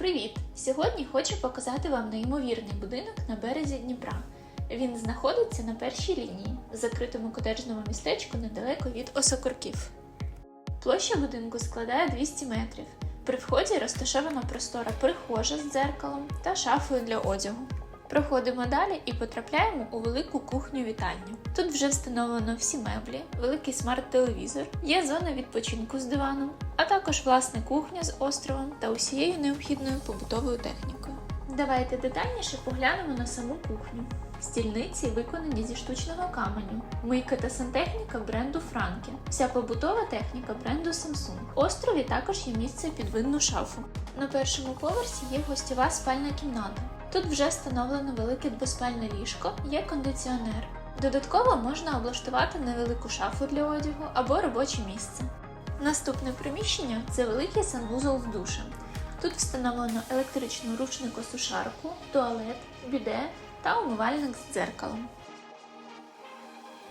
Привіт! Сьогодні хочу показати вам неймовірний будинок на березі Дніпра. Він знаходиться на першій лінії, в закритому котеджному містечку недалеко від Осокорків. Площа будинку складає 200 метрів. При вході розташована простора прихожа з дзеркалом та шафою для одягу. Проходимо далі і потрапляємо у велику кухню-вітальню. Тут вже встановлено всі меблі, великий смарт-телевізор, є зона відпочинку з диваном, а також власна кухня з островом та усією необхідною побутовою технікою. Давайте детальніше поглянемо на саму кухню. Стільниці виконані зі штучного каменю, мийка та сантехніка бренду Франкі, вся побутова техніка бренду Samsung. Острові також є місце під винну шафу. На першому поверсі є гостєва спальна кімната. Тут вже встановлено велике двоспальне ліжко, є кондиціонер. Додатково можна облаштувати невелику шафу для одягу або робоче місце. Наступне приміщення це великий санвузол з душем. Тут встановлено електричну ручнику-сушарку, туалет, біде та умивальник з дзеркалом.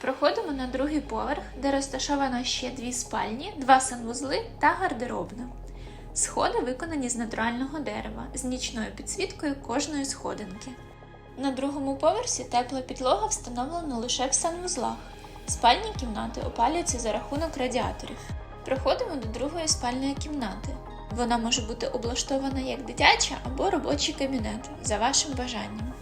Проходимо на другий поверх, де розташовано ще дві спальні, два санвузли та гардеробна. Сходи виконані з натурального дерева з нічною підсвіткою кожної сходинки. На другому поверсі тепла підлога встановлена лише в санвузлах. Спальні кімнати опалюються за рахунок радіаторів. Проходимо до другої спальної кімнати. Вона може бути облаштована як дитяча або робочий кабінет за вашим бажанням.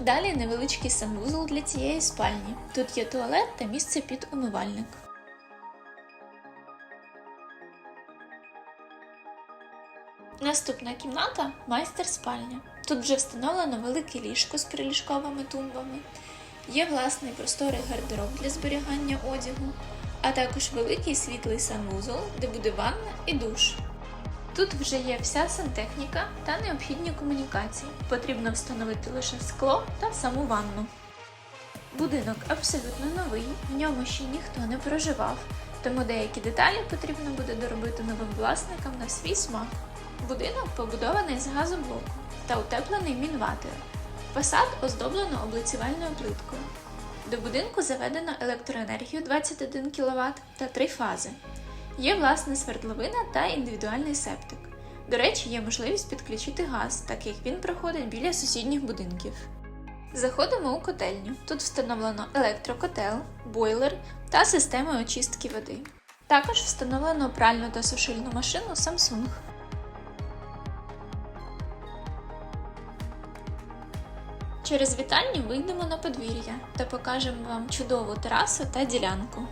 Далі невеличкий санвузол для цієї спальні. Тут є туалет та місце під умивальник. Наступна кімната майстер спальня. Тут вже встановлено велике ліжко з приліжковими тумбами. Є власний просторий гардероб для зберігання одягу, а також великий світлий санвузол, де буде ванна і душ. Тут вже є вся сантехніка та необхідні комунікації. Потрібно встановити лише скло та саму ванну. Будинок абсолютно новий, в ньому ще ніхто не проживав, тому деякі деталі потрібно буде доробити новим власникам на свій смак. Будинок побудований з газоблоку та утеплений мінватером. Фасад оздоблено облицювальною плиткою. До будинку заведено електроенергію 21 кВт та три фази. Є власна свердловина та індивідуальний септик. До речі, є можливість підключити газ, так як він проходить біля сусідніх будинків. Заходимо у котельню. Тут встановлено електрокотел, бойлер та система очистки води. Також встановлено пральну та сушильну машину Samsung. Через вітальню вийдемо на подвір'я та покажемо вам чудову терасу та ділянку.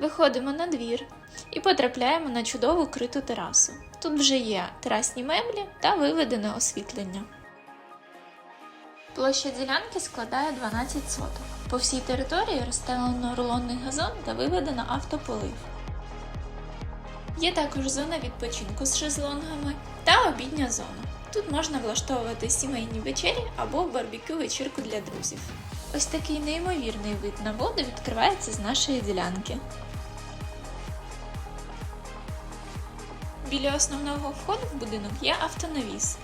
Виходимо на двір і потрапляємо на чудову криту терасу. Тут вже є терасні меблі та виведене освітлення. Площа ділянки складає 12 соток. По всій території розстелено рулонний газон та виведено автополив. Є також зона відпочинку з шезлонгами та обідня зона. Тут можна влаштовувати сімейні вечері або барбекю вечірку для друзів. Ось такий неймовірний вид на воду відкривається з нашої ділянки. Біля основного входу в будинок є автонавіс.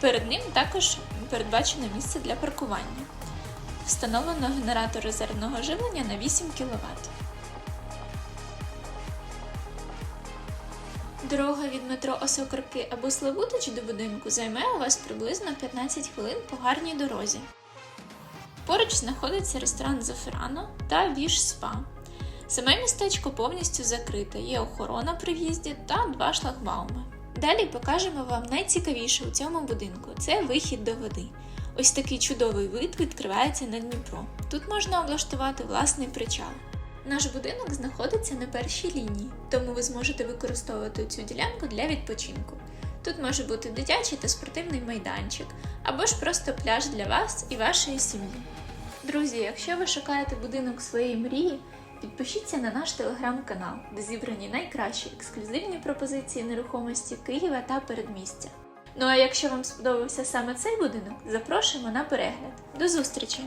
Перед ним також передбачено місце для паркування. Встановлено генератор резервного живлення на 8 кВт. Дорога від метро Осокорки або Славутич до будинку займе у вас приблизно 15 хвилин по гарній дорозі. Поруч знаходиться ресторан Зоферано та Віш Спа. Саме містечко повністю закрите, є охорона при в'їзді та два шлагбауми. Далі покажемо вам найцікавіше у цьому будинку це вихід до води. Ось такий чудовий вид відкривається на Дніпро. Тут можна облаштувати власний причал. Наш будинок знаходиться на першій лінії, тому ви зможете використовувати цю ділянку для відпочинку. Тут може бути дитячий та спортивний майданчик, або ж просто пляж для вас і вашої сім'ї. Друзі, якщо ви шукаєте будинок своєї мрії, підпишіться на наш телеграм-канал, де зібрані найкращі ексклюзивні пропозиції нерухомості Києва та передмістя. Ну а якщо вам сподобався саме цей будинок, запрошуємо на перегляд. До зустрічі!